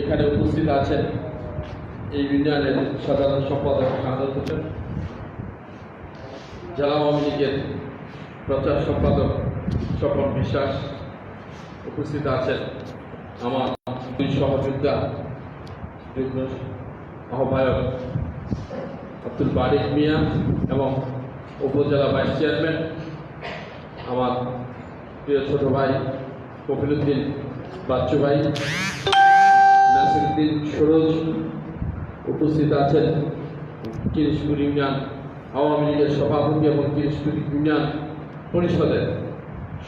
এখানে উপস্থিত আছেন এই ইউনিয়নের সাধারণ সম্পাদক হাজর হোসেন, জেলা আওয়ামী লীগের প্রচার সম্পাদক স্বপন বিশ্বাস, উপস্থিত আছেন আমার দুই সহযোদ্ধা যুগ্ম আহ্বায়ক আব্দুল বারিক মিয়া এবং উপজেলা ভাইস চেয়ারম্যান আমার প্রিয় ছোট ভাই কপিলুদ্দিন বাচ্চু ভাই। নাসিরুদ্দিন সরোজ উপস্থিত আছেন কিরিশপুর ইউনিয়ন আওয়ামী লীগের সভাপতি এবং কিরিশপুর ইউনিয়ন পরিষদের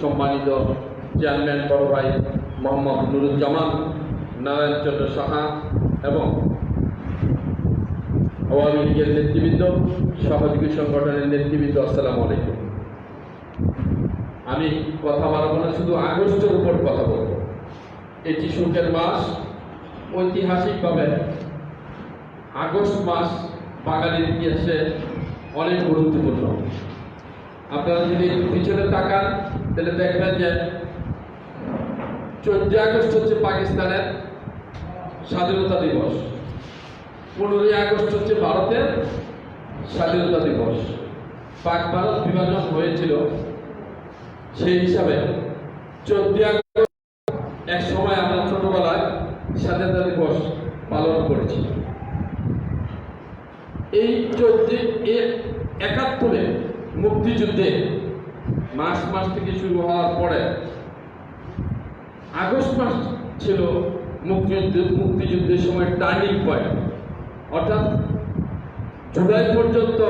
সম্মানিত চেয়ারম্যান বড় ভাই মোহাম্মদ নুরুজ্জামান নারায়ণচন্দ্র সাহা এবং আওয়ামী লীগের নেতৃবৃন্দ, সহযোগী সংগঠনের নেতৃবৃন্দ, আসসালামু আলাইকুম। আমি কথা বাড়াবো না, শুধু আগস্টের উপর কথা বলব। এটি শোকের মাস ঐতিহাসিকভাবে আগস্ট মাস বাঙালির ইতিহাসে অনেক গুরুত্বপূর্ণ। আপনারা যদি পিছনে তাকান, তাহলে দেখবেন যে চোদ্দই আগস্ট হচ্ছে পাকিস্তানের স্বাধীনতা দিবস। পনেরোই আগস্ট হচ্ছে ভারতের স্বাধীনতা দিবস। পাক ভারত বিভাজন হয়েছিল সেই হিসাবে চোদ্দই আগস্ট এক সময় স্বাধীনতা দিবস পালন করেছি। এই চোদ্দ একাত্তরে মুক্তিযুদ্ধে মার্চ মাস থেকে শুরু হওয়ার পরে আগস্ট মাস ছিল মুক্তিযুদ্ধ মুক্তিযুদ্ধের সময় টার্নিং পয়েন্ট। অর্থাৎ জুলাই পর্যন্ত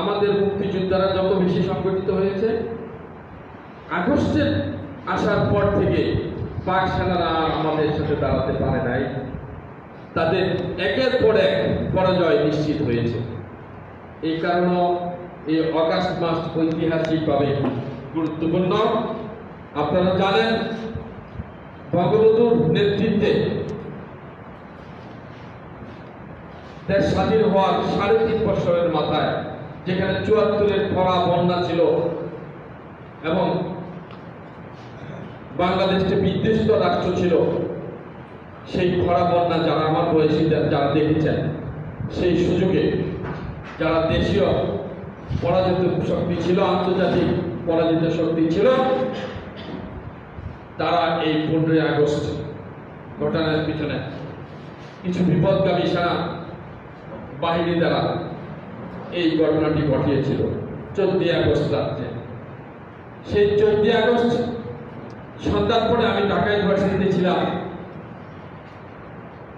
আমাদের মুক্তিযোদ্ধারা যত বেশি সংগঠিত হয়েছে আগস্টের আসার পর থেকে পাক সেনারা আর আমাদের সাথে দাঁড়াতে পারে নাই। তাদের একের পর এক পরাজয় নিশ্চিত হয়েছে। এই কারণে এই অগাস্ট মাস ঐতিহাসিকভাবে গুরুত্বপূর্ণ। আপনারা জানেন, বঙ্গবন্ধুর নেতৃত্বে দেশ স্বাধীন হওয়ার সাড়ে তিন বছরের মাথায় যেখানে চুয়াত্তরের খরা বন্যা ছিল এবং বাংলাদেশকে বিদ্বেষিত রাষ্ট্র ছিল। সেই খরা বন্যা যারা আমার বয়সী যারা দেখেছেন, সেই সুযোগে যারা দেশীয় পরাজিত শক্তি ছিল, আন্তর্জাতিক পরাজিত শক্তি ছিল, তারা এই পনেরোই আগস্ট ঘটনার পিছনে কিছু বিপদগামী সেনা বাহিনী দ্বারা এই ঘটনাটি ঘটিয়েছিল, চোদ্দই আগস্ট রাত্রে। সেই চোদ্দই আগস্ট সন্ধ্যার পরে আমি ঢাকা ইউনিভার্সিটিতে ছিলাম।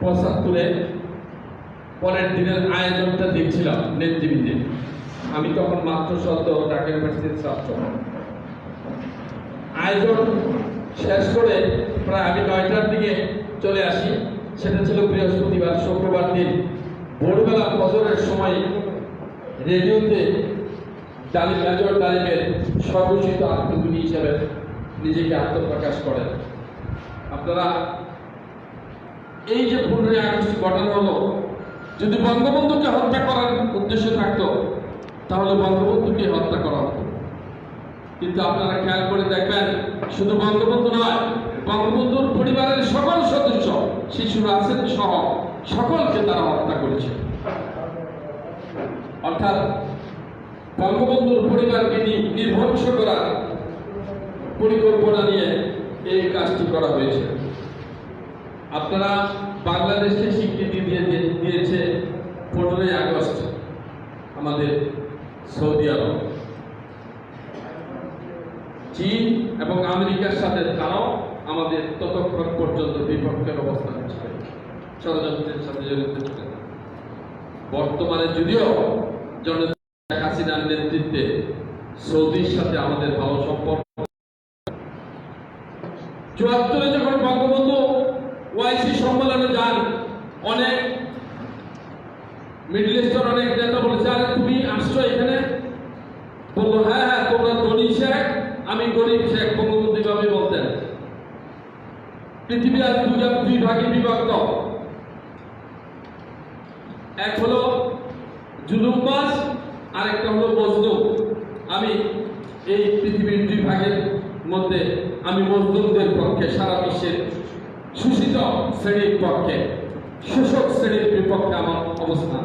পঁচাত্তরে পরের দিনের আয়োজনটা দেখছিলাম নেতৃবৃন্দের আমি তখন মাত্র সদ্য ঢাকা ইউনিভার্সিটির ছাত্র। আয়োজন শেষ করে প্রায় আমি নয়টার দিকে চলে আসি। সেটা ছিল বৃহস্পতিবার, শুক্রবার দিন। ভোরবেলা বছরের সময় রেডিওতে ডালিম মেজর ডালিমের সর্বচিত আত্মগুণী হিসেবে নিজেকে আত্মপ্রকাশ করেন। আপনারা এই যে পনেরোই আগস্ট ঘটানো হলো, যদি বঙ্গবন্ধুকে হত্যা করার উদ্দেশ্য থাকত, তাহলে বঙ্গবন্ধুকে হত্যা করা হতো। কিন্তু আপনারা খেয়াল করে দেখবেন, শুধু বঙ্গবন্ধু নয়, বঙ্গবন্ধুর পরিবারের সকল সদস্য, শিশুরা আছেন সহ, সকলকে তারা হত্যা করেছে। অর্থাৎ বঙ্গবন্ধুর পরিবারকে নি- নির্বংশ করার পরিকল্পনা নিয়ে এই কাজটি করা হয়েছে। আপনারা বাংলাদেশকে স্বীকৃতি দিয়ে দিয়ে- দিয়েছে পনেরোই আগস্ট আমাদের সৌদি আরব। চীন এবং আমেরিকার সাথে তারাও আমাদের ততক্ষণ পর্যন্ত বিপক্ষের অবস্থান ছিল। ষড়যন্ত্রের সাথে জড়িত ছিলেন বর্তমানে যদিও জনতা হাসিনার নেতৃত্বে সৌদির সাথে আমাদের ভালো সম্পর্ক চুয়াত্তরে যখন বঙ্গবন্ধু ওয়াইসি সম্মেলনে যান, অনেক মিডল ইস্টের অনেক নেতা বলেছে, আরে তুমি আসছো এখানে? বলল হ্যাঁ হ্যাঁ তোমরা ধনী শেখ, আমি গরিব শেখ, বঙ্গবন্ধু এভাবে বলতেন। পৃথিবী আজ দুই দুই ভাগে বিভক্ত। এক হলো জুলুমবাজ আরেকটা হলো মজলুম। আমি এই পৃথিবীর দুই ভাগের মধ্যে আমি মজলুমদের পক্ষে, সারা বিশ্বের শোষিত শ্রেণির পক্ষে, শোষক শ্রেণির বিপক্ষে আমার অবস্থান।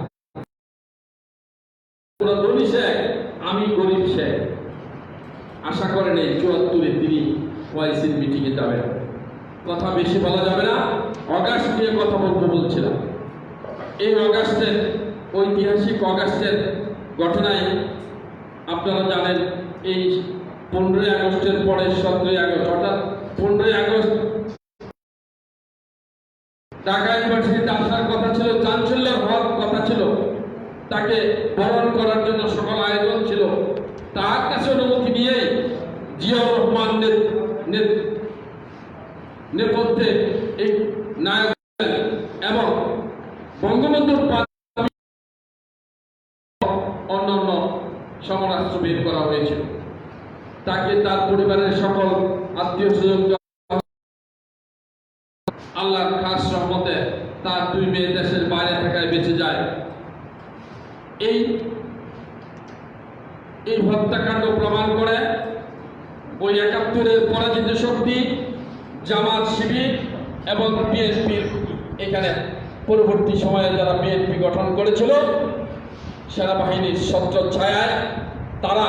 আমি গরিব শেখ। আশা করেন এই চুয়াত্তরে তিনি ওয়াইসির মিটিংয়ে যাবেন। কথা বেশি বলা যাবে না, অগাস্ট নিয়ে কথা বলতে বলছিলাম। এই অগাস্টের ঐতিহাসিক অগাস্টের ঘটনায় আপনারা জানেন, এই পনেরোই আগস্টের পরে সতেরোই আগস্ট, অর্থাৎ পনেরোই আগস্ট ঢাকা ইউনিভার্সিটিতে আসার কথা ছিল চাঞ্চল্যের হওয়ার কথা ছিল, তাকে বরণ করার জন্য সকল আয়োজন ছিল। তার কাছে অনুমতি নিয়েই জিয়াউর রহমান নেপথ্যে এই নায়ক এবং বঙ্গবন্ধুর পা- অন্যান্য সমরাস্ত্র বের করা হয়েছিল তাকে তার পরিবারের সকল আত্মীয় স্বজন আল্লাহর খাস রহমতে তার দুই মেয়ে দেশের বাইরে থাকায় বেঁচে যায় এই এই হত্যাকাণ্ড প্রমাণ করে ওই একাত্তরের পরাজিত শক্তি জামাত শিবির এবং বিএনপির এখানে পরবর্তী সময়ে যারা বিএনপি গঠন করেছিল, সেনাবাহিনীর ছত্র ছায়ায় তারা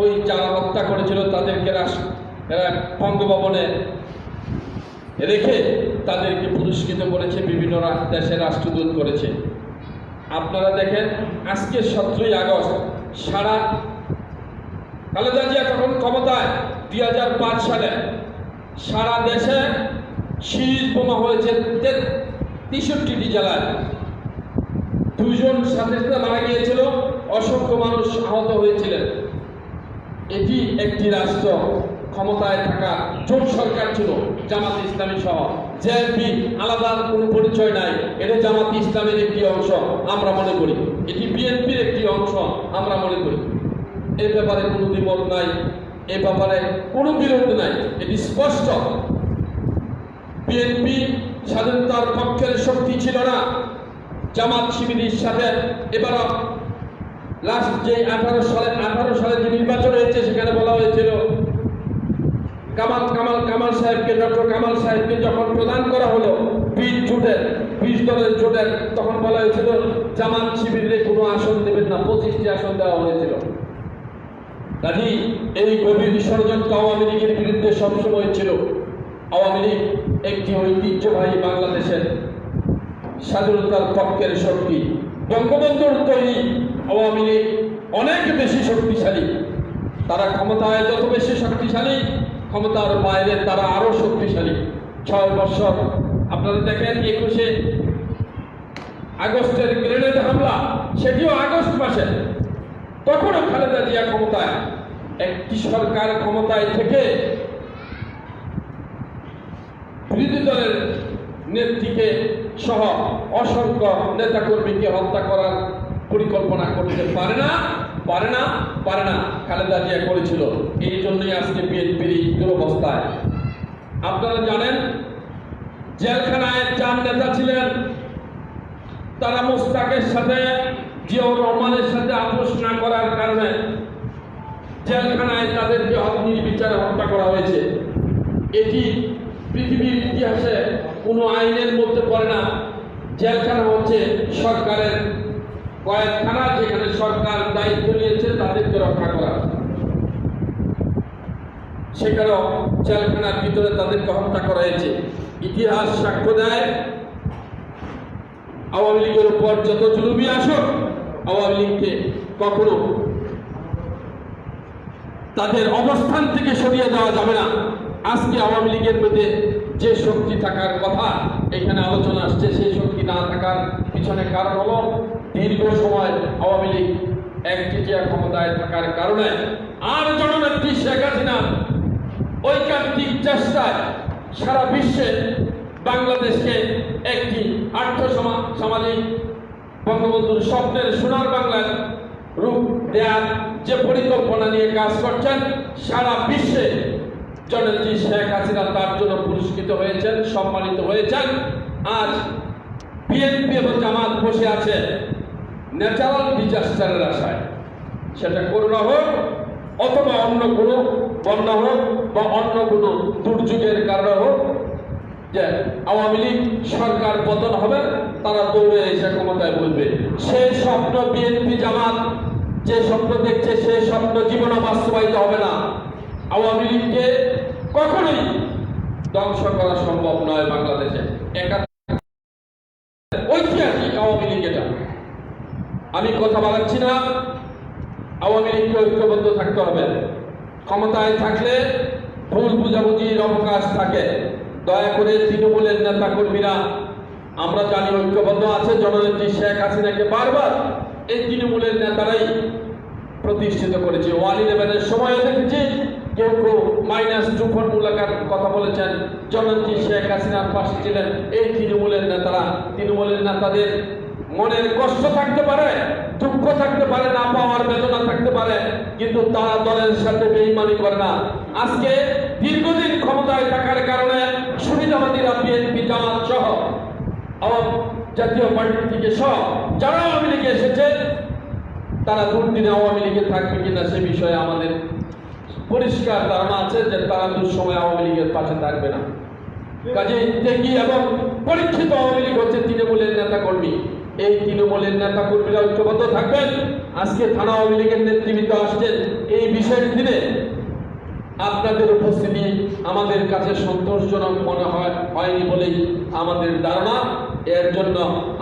ওই যারা হত্যা করেছিল তাদেরকে বঙ্গভবনে রেখে তাদেরকে পুরস্কৃত করেছে, বিভিন্ন দেশে রাষ্ট্রদূত করেছে। আপনারা দেখেন, আজকে সতেরোই আগস্ট, সারা খালেদা জিয়া তখন ক্ষমতায় দুই হাজার পাঁচ সালে সারা দেশে শীত বোমা হয়েছে তেষট্টিটি জেলায় দুজন সাথে সাথে মারা গিয়েছিল, অসংখ্য মানুষ আহত হয়েছিলেন। এটি একটি রাষ্ট্র, ক্ষমতায় থাকা জোট সরকার ছিল, জামাত ইসলামী সহ। জেএমপি আলাদা কোনো পরিচয় নাই, এটা জামাত ইসলামের একটি অংশ, আমরা মনে করি। এটি বিএনপির একটি অংশ, আমরা মনে করি। এ ব্যাপারে কোনো দ্বিমত নাই, এ ব্যাপারে কোনো বিরোধ নাই, এটি স্পষ্ট। বিএনপি স্বাধীনতার পক্ষের শক্তি ছিল না। জামাত শিবিরের সাথে এবারও লাস্ট যে আঠারো সালে আঠারো সালে যে নির্বাচন হয়েছে, সেখানে বলা হয়েছিল, কামাল কামাল কামাল সাহেবকে ডক্টর কামাল সাহেবকে যখন প্রদান করা হলো বিশ জোটের বিশ দলের জোটের, তখন বলা হয়েছিল, জামাত শিবিরে কোনো আসন দেবেন না, পঁচিশটি আসন দেওয়া হয়েছিল। কাজী এই গভীর ষড়যন্ত্র আওয়ামী লীগের বিরুদ্ধে সবসময় ছিল। আওয়ামী লীগ একটি ঐতিহ্যবাহী বাংলাদেশের স্বাধীনতার পক্ষের শক্তি, বঙ্গবন্ধুর তৈরি আওয়ামী লীগ অনেক বেশি শক্তিশালী। তারা ক্ষমতায় যত বেশি শক্তিশালী, ক্ষমতার বাইরে তারা আরও শক্তিশালী। ছয় বছর, আপনারা দেখেন একুশে আগস্টের গ্রেনেড হামলা, সেটিও আগস্ট মাসে। তখনও খালেদা জিয়া ক্ষমতায়, একটি সরকার ক্ষমতায় থেকে বিরোধী দলের নেত্রীকে সহ অসংখ্য নেতাকর্মীকে হত্যা করার পরিকল্পনা করতে পারে না পারে না পারে না, খালেদা জিয়া করেছিল। এই জন্যই আজকে বিএনপির এই দুরবস্থায়। আপনারা জানেন, জেলখানায় চার নেতা ছিলেন। তারা মোস্তাকের সাথে, জিয়াউর রহমানের সাথে আপোষ না করার কারণে জেলখানায় তাদেরকে নির্বিচারে হত্যা করা হয়েছে। এটি পৃথিবীর ইতিহাসে কোনো আইনের মধ্যে পড়ে না। জেলখানা হচ্ছে সরকারের কয়েকখানা যেখানে সরকার দায়িত্ব নিয়েছে, তাদেরকে রক্ষা করা। সেখানেও জেলখানার ভিতরে তাদেরকে হত্যা করা হয়েছে। ইতিহাস সাক্ষ্য দেয়, আওয়ামী লীগের উপর যত জুলুমি আসুক, আওয়ামী লীগকে কখনো তাদের অবস্থান থেকে সরিয়ে দেওয়া যাবে না। আজকে আওয়ামী লীগের মধ্যে যে শক্তি থাকার কথা এখানে আলোচনা আসছে, সেই শক্তি না থাকার পিছনে কারণ হল দীর্ঘ সময় আওয়ামী লীগ একচেটিয়া ক্ষমতায় থাকার কারণে আর জননেত্রী শেখ হাসিনা ঐকান্তিক চেষ্টায় সারা বিশ্বে বাংলাদেশকে একটি আর্থ সমা- সামাজিক বঙ্গবন্ধুর স্বপ্নের সোনার বাংলার রূপ দেয়ার যে পরিকল্পনা নিয়ে কাজ করছেন, সারা বিশ্বে জননেত্রী শেখ হাসিনা তার জন্য পুরস্কৃত হয়েছেন, সম্মানিত হয়েছেন। আজ বিএনপি এবং জামাত বসে আছে ন্যাচারাল ডিজাস্টারের আশায়। সেটা করোনা হোক অথবা অন্য কোনো বন্যা হোক বা অন্য কোনো দুর্যোগের কারণে হোক, যে আওয়ামী লীগ সরকার পতন হবে, তারা দৌড়ে এসে ক্ষমতায় বলবে। সেই স্বপ্ন বিএনপি জামাত যে স্বপ্ন দেখছে সেই স্বপ্ন জীবনে বাস্তবায়িত হবে না। আওয়ামী লীগকে কখনোই ধ্বংস করা সম্ভব নয় বাংলাদেশে। ঐতিহাসিক আওয়ামী লীগ এটা। আমি কথা বলাচ্ছি না। আওয়ামী লীগকে ঐক্যবদ্ধ থাকতে হবে। ক্ষমতায় থাকলে ভুল বুঝাবুঝির অবকাশ থাকে। দয়া করে তৃণমূলের নেতা কর্মীরা আমরা জানি ঐক্যবদ্ধ আছে জননেত্রী শেখ হাসিনাকে বারবার এই তৃণমূলের নেতারাই প্রতিষ্ঠিত করেছে। ওয়ান ইলেভেনের সময়ও দেখেছি কেউ কেউ মাইনাস টু ফর্মুলাকার কথা বলেছেন। জননেত্রী শেখ হাসিনার পাশে ছিলেন এই তৃণমূলের নেতারা। তৃণমূলের নেতাদের মনের কষ্ট থাকতে পারে, দুঃখ থাকতে পারে, না পাওয়ার বেদনা থাকতে পারে, কিন্তু তারা দলের সাথে বেইমানি করে না। আজকে দীর্ঘদিন ক্ষমতায় থাকার কারণে সুবিধাবাদীরা বিএনপি জামাত সহ জাতীয় পার্টি থেকে সহ, যারা আওয়ামী লীগে এসেছে, তারা দুর্দিনে আওয়ামী লীগে থাকবে কিনা সে বিষয়ে আমাদের পরিষ্কার ধারণা আছে যে তারা দুঃসময় আওয়ামী লীগের পাশে থাকবে না। কাজে ত্যাগী এবং পরীক্ষিত আওয়ামী লীগ হচ্ছে তৃণমূলের নেতা কর্মী এই তৃণমূলের নেতা কর্মীরা ঐক্যবদ্ধ থাকবেন। আজকে থানা আওয়ামী লীগের নেতৃবৃন্দ আসছেন। এই বিষয়ের দিনে আপনাদের উপস্থিতি আমাদের কাছে সন্তোষজনক মনে হয়, হয়নি বলেই আমাদের ধারণা। এর জন্য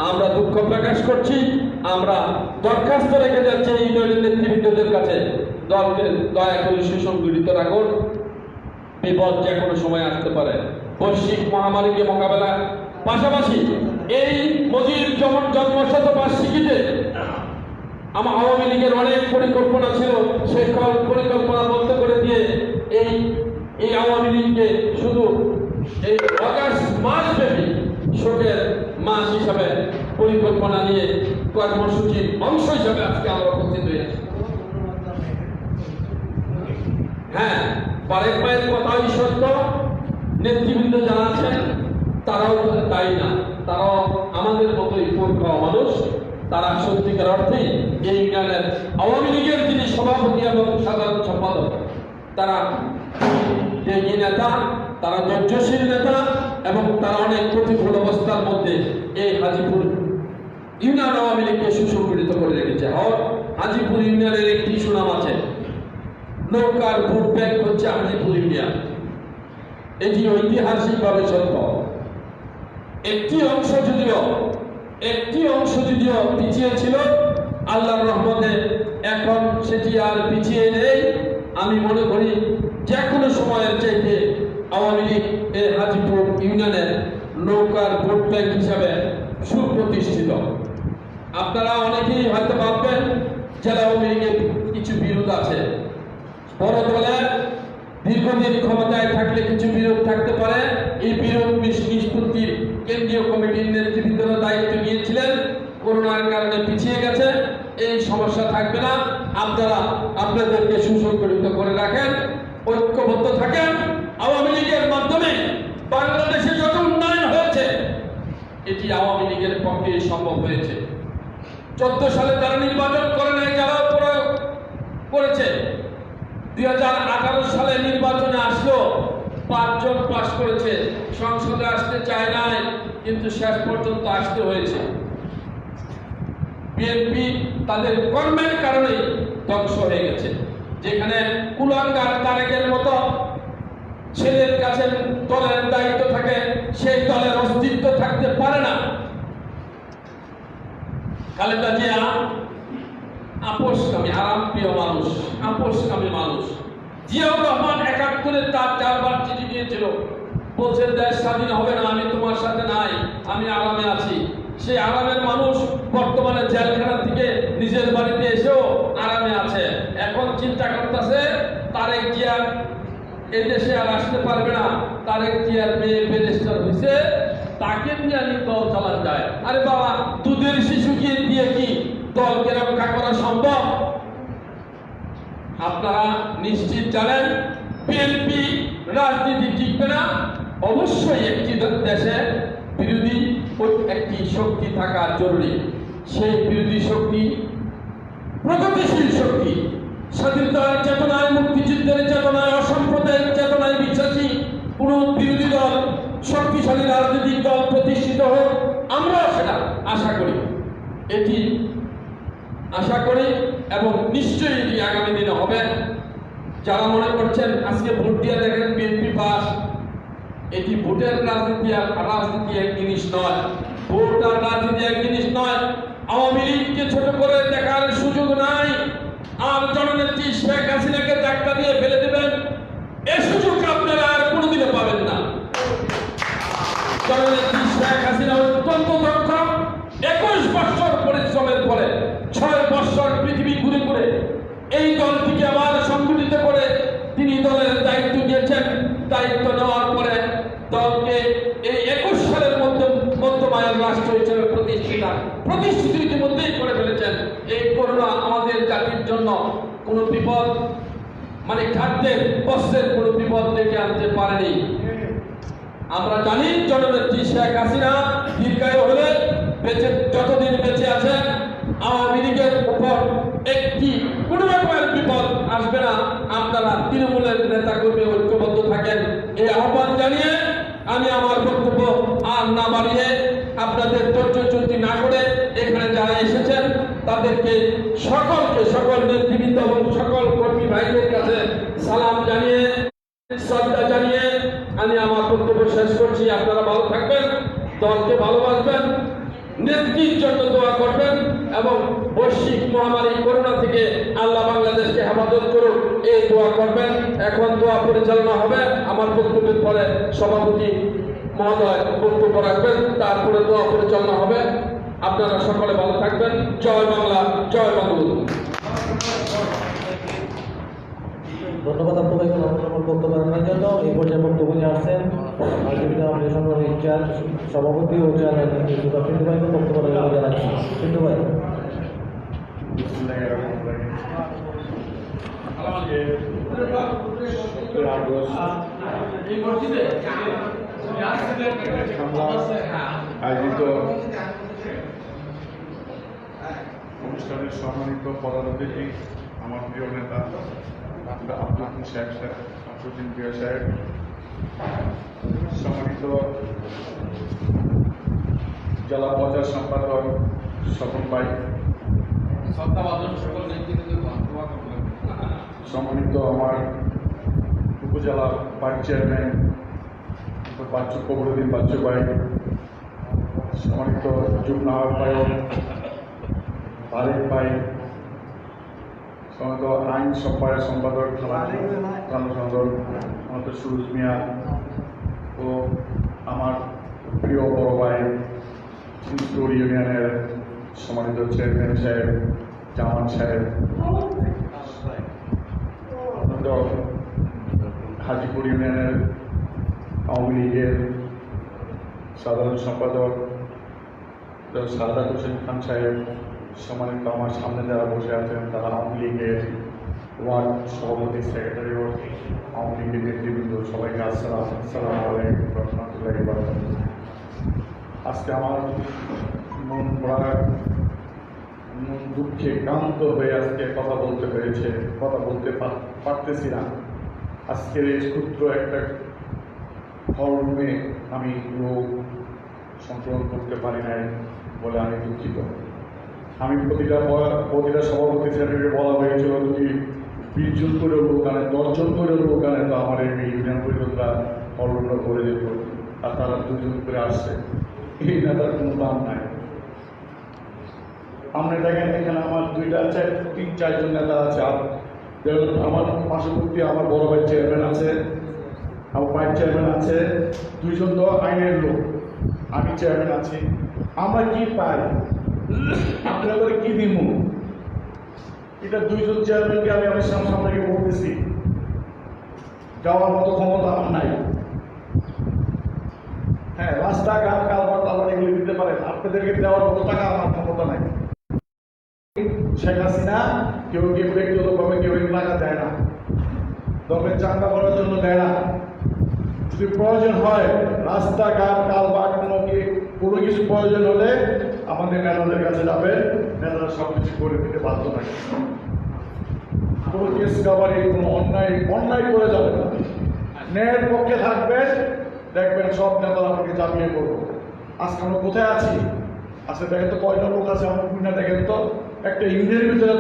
আমরা দুঃখ প্রকাশ করছি। আমরা দরখাস্ত রেখে যাচ্ছি দলের নেতৃবৃন্দদের কাছে। দলকে দয়া করে সুসংগঠিত রাখুন। বিপদ যে কোনো সময় আসতে পারে। বৈশ্বিক মহামারীকে মোকাবেলা। পাশাপাশি এই মজির যেমন জন্মশত বার্ষিকীতে আমার আওয়ামী লীগের অনেক পরিকল্পনা ছিল সেই পরিকল্পনা বন্ধ করে দিয়ে এই এই আওয়ামী লীগকে শুধু এই অগাস্ট মাস ব্যাপী শোকের মাস হিসাবে পরিকল্পনা নিয়ে কর্মসূচির অংশ হিসাবে আজকে আমরা উপস্থিত হয়েছি হ্যাঁ পারেক ভাইয়ের কথাই সত্য। নেতৃবৃন্দ যারা আছেন তারাও তাই না? তারাও আমাদের মতোই মূর্খ মানুষ। তারা সত্যিকার অর্থে এই ইউনিয়নের আওয়ামী লীগের যিনি সভাপতি এবং সাধারণ সম্পাদক, তারা ত্যাগী নেতা, তারা ধৈর্যশীল নেতা এবং তারা অনেক প্রতিকূল অবস্থার মধ্যে এই হাজিপুর ইউনিয়ন আওয়ামী লীগকে সুসংগঠিত করে রেখেছে। হাজিপুর ইউনিয়নের একটি সুনাম আছে। নৌকার ভোট ব্যাংক হচ্ছে হাজিপুর ইউনিয়ন এটি ঐতিহাসিকভাবে সত্য। একটি অংশ যদিও, একটি অংশ যদিও পিছিয়ে ছিল, আল্লাহর রহমতে এখন সেটি আর পিছিয়ে নেই। আমি মনে করি যে কোনো সময়ের চাইতে আওয়ামী লীগ এই হাজিপুর ইউনিয়নের নৌকার ভোট ব্যাংক হিসাবে সুপ্রতিষ্ঠিত। আপনারা অনেকেই হয়তো ভাববেন জেলা কিছু বিরোধ আছে। বড় দলের দীর্ঘদিন ক্ষমতায় থাকলে কিছু বিরোধ থাকতে পারে। এই বিরোধ নিষ- নিষ্পত্তির কেন্দ্রীয় কমিটির নেতৃবৃন্দরা দায়িত্ব নিয়েছিলেন। করোনার কারণে পিছিয়ে গেছে। এই সমস্যা থাকবে না। আপনারা আপনাদেরকে সুসংগঠিত করে রাখেন, ঐক্যবদ্ধ থাকেন। আওয়ামী লীগের মাধ্যমে বাংলাদেশে যত উন্নয়ন হয়েছে, এটি আওয়ামী লীগের পক্ষে সম্ভব হয়েছে। চোদ্দ সালে তারা নির্বাচন করে নাই, যারা প্রয়োগ করেছে, দুই হাজার আঠারো সালে নির্বাচনে আসলো, পাঁচজন পাশ করেছে, সংসদে আসতে চায় নাই, কিন্তু শেষ পর্যন্ত আসতে হয়েছে। বিএনপি তাদের কর্মের কারণে ধ্বংস হয়ে গেছে। যেখানে কুলাঙ্গার তারেকের মতো ছেলের কাছে দলের দায়িত্ব থাকে, সেই দলের অস্তিত্ব থাকতে পারে না। খালেদা জিয়া আপোষকামী আরাম প্রিয় মানুষ আপোষকামী মানুষ। জিয়াউর রহমান একাত্তরে তার চারবার চিঠি দিয়েছিল। বলছেন দেশ স্বাধীন হবে না, আমি তোমার সাথে নাই, আমি আরামে আছি। সেই আরামের মানুষ বর্তমানে জেলখানা থেকে নিজের বাড়িতে এসেও আরামে আছে। এখন চিন্তা করতেছে, তারেক জিয়া এই দেশে আর আসতে পারবে না। তারেক জিয়ার মেয়ে ব্যারিস্টার হয়েছে তাকে নিয়ে আমি দল চালান যায়। আরে বাবা, দুধের শিশুকে দিয়ে কি দলকে রক্ষা করা সম্ভব? আপনারা নিশ্চিত জানেন বিএনপি রাজনীতি টিকবে না। অবশ্যই একটি দেশে বিরোধী ও- একটি শক্তি থাকা জরুরি। সেই বিরোধী শক্তি, প্রগতিশীল শক্তি, স্বাধীনতার চেতনায়, মুক্তিযুদ্ধের চেতনায়, অসাম্প্রদায়িক চেতনায় বিশ্বাসী কোন বিরোধী দল শক্তিশালী রাজনৈতিক দল প্রতিষ্ঠিত হোক, আমরাও সেটা আশা করি। এটি আশা করি এবং নিশ্চয়ই এটি আগামী দিনে হবে। যারা মনে করছেন আজকে ভোট দিয়ে দেখেন বিএনপি পাস এটি ভোটের রাজনীতি আর রাজনীতি এক জিনিস নয়। ভোট আর রাজনীতি এক জিনিস নয়। আওয়ামী লীগকে ছোট করে দেখার সুযোগ নাই। আর জননেত্রী শেখ হাসিনাকে ধাক্কা দিয়ে ফেলে দেবেন। এ সুযোগ জননেত্রী শেখ হাসিনা অত্যন্ত দক্ষ। একুশ বছর পরিশ্রমের পরে ছয় বছর পৃথিবী ঘুরে এই দলটিকে আবার সংগঠিত করে তিনি দলের দায়িত্ব নিয়েছেন। দায়িত্ব নেওয়ার পরে দলকে এই একুশ সালের মধ্যে মধ্যমায়ের রাষ্ট্র হিসেবে প্রতিষ্ঠিত প্রতিষ্ঠিত ইতিমধ্যেই করে ফেলেছেন। এই করোনা আমাদের জাতির জন্য কোনো বিপদ মানে খাদ্যের বস্ত্রের কোনো বিপদ ডেকে আনতে পারেনি। আমরা জানি জননেত্রী শেখ হাসিনা দীর্ঘায়ু হলে বেঁচে, যতদিন বেঁচে আছেন, আওয়ামী লীগের উপর একটি কোনো রকমের বিপদ আসবে না। আপনারা তৃণমূলের নেতা কর্মী ঐক্যবদ্ধ থাকেন। এই আহ্বান জানিয়ে আমি আমার বক্তব্য আর না বাড়িয়ে আপনাদের ধৈর্য চ্যুতি না করে এখানে যারা এসেছেন, তাদেরকে সকলকে, সকল নেতৃবৃন্দ এবং সকল কর্মী ভাইদের কাছে সালাম জানিয়ে শ্রদ্ধা জানিয়ে আমি আমার বক্তব্য শেষ করছি। আপনারা ভালো থাকবেন, দলকে ভালোবাসবেন নেত্রীর জন্য দোয়া করবেন এবং বৈশ্বিক মহামারী করোনা থেকে আল্লাহ বাংলাদেশকে হেফাজত করুক, এই দোয়া করবেন। এখন দোয়া পরিচালনা হবে আমার বক্তব্যের পরে সভাপতি মহোদয় বক্তব্য রাখবেন, তারপরে দোয়া পরিচালনা হবে। আপনারা সকলে ভালো থাকবেন। জয় বাংলা, জয় বঙ্গবন্ধু ধন্যবাদ আপনাকে মূল্যবান বক্তব্য রাখার জন্য। এই পর্যায়ে বক্তব্য নিয়ে আসছেন আমাদের ইনচার্জ, সভাপতি ও চেয়ারম্যান পিন্টু ভাইকে বক্তব্য জানাচ্ছি। পিন্টু ভাই আয়োজিত অনুষ্ঠানের সম্মানিত প্রধান আমার প্রিয় নেতা ডাক্তার আব্দুল সাহেব সাহেব আব্দুদ্দিন প্রিয় সাহেব সম্মানিত জেলা পর্যায় সম্পাদক স্বপন ভাই শ্রদ্ধাভাজন সকল নেতৃত্বদের দোয়া করবেন সম্মানিত আমার উপজেলা ভাইস চেয়ারম্যান বাচ্চু কবরুদ্দিন বাচ্চু ভাই সম্মানিত যুগ্ম আহ্বায়ক তারেক ভাই সম্মানিত আইন সম্পাদক সম্পাদক আমাদের সুরজ মিয়া ও আমার প্রিয় বড় ভাই চিন্তুর ইউনিয়নের সম্মানিত চেয়ারম্যান সাহেব, জামান সাহেব হাজিপুর ইউনিয়নের আওয়ামী লীগের সাধারণ সম্পাদক সারদার হোসেন খান সাহেব সম্মানিত আমার সামনে যারা বসে আছেন, তারা আওয়ামী লীগের ওয়ার্ড সভাপতি, সেক্রেটারি আওয়ামী লীগের নেতৃবৃন্দ, সবাইকে আসসালাম আসসালাম আলাইকুম রহমতুল্লাহি। আজকে আমার মন পড়া মন দুঃখে ক্লান্ত হয়ে আজকে কথা বলতে হয়েছে, কথা বলতে পার- পারতেছি না আজকের এই ক্ষুদ্র একটা ফর্মে আমি রোগ সংক্রমণ করতে পারি নাই বলে আমি দুঃখিত আমি প্রতিটা প্রতিটা সভাপতি সেক্রেটারি বলা হয়েছিল যদি বিশ জন করে লোক আনে দশজন করে লোক আনে তো আমার এই ইউনিয়ন পরিষদরা ফর্মটা করে যেত আর তারা দুজন করে আসছে। এই নেতার কোনো দাম নাই। আপনি দেখেন, এখানে আমার দুইটা আছে তিন, চারজন নেতা আছে। আর আমার পার্শ্ববর্তী আমার বড় ভাই চেয়ারম্যান আছে, আমার ভাইস চেয়ারম্যান আছে, দুইজন তো আইনের লোক। আমি চেয়ারম্যান আছি। আমরা কি পাই? আপনারা কি দিব এটা দুইজন চেয়ারম্যানকে আমি আমার সামনে সামনে বলতেছি। যাওয়ার মতো ক্ষমতা আমার নাই। হ্যাঁ রাস্তাঘাট কালভার্ট আবার এগুলো দিতে পারেন। আপনাদেরকে দেওয়ার মতো টাকা আমার ক্ষমতা নাই। শেখ হাসিনা কেউ কেউ ব্যক্তিগতভাবে কেউ টাকা দেয় না। তবে চাঙ্গা করার জন্য দেয় না। যদি প্রয়োজন হয় রাস্তাঘাট কালভার্ট কোনো কোনো কিছু প্রয়োজন হলে আমাদের নেতাদের কাছে যাবে নেতারা সব কিছু করে দিতে বাধ্য থাকে। কোনো কেস কাবারি কোনো অন্যায় অন্যায় করে যাবে না। ন্যায়ের পক্ষে থাকবেন, দেখবেন সব নেতারা আমাকে জামিয়ে করব। আজকে আমরা কোথায় আছি? আজকে দেখেন তো কয়টা লোক আছে আমার কুইনা দেখেন তো। একটা ইউনিয়নের ভিতরে